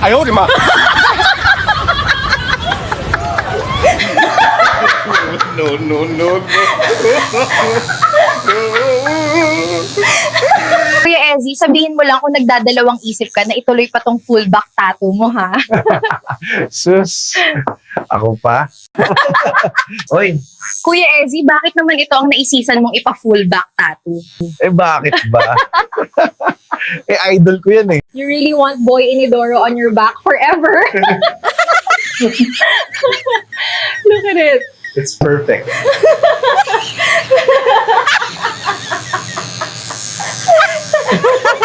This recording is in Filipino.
哎呦我的妈！ no, no, no, no. Kuya Ezzy, sabihin mo lang kung nagdadalawang isip ka na ituloy pa tong full back tattoo mo, ha? Sus, ako pa. Oy, Kuya Ezzy, bakit naman ito ang naisisan mong ipa-full back tattoo? eh bakit ba? eh idol ko yan eh. You really want Boy Inidoro on your back forever? Look at it. It's perfect.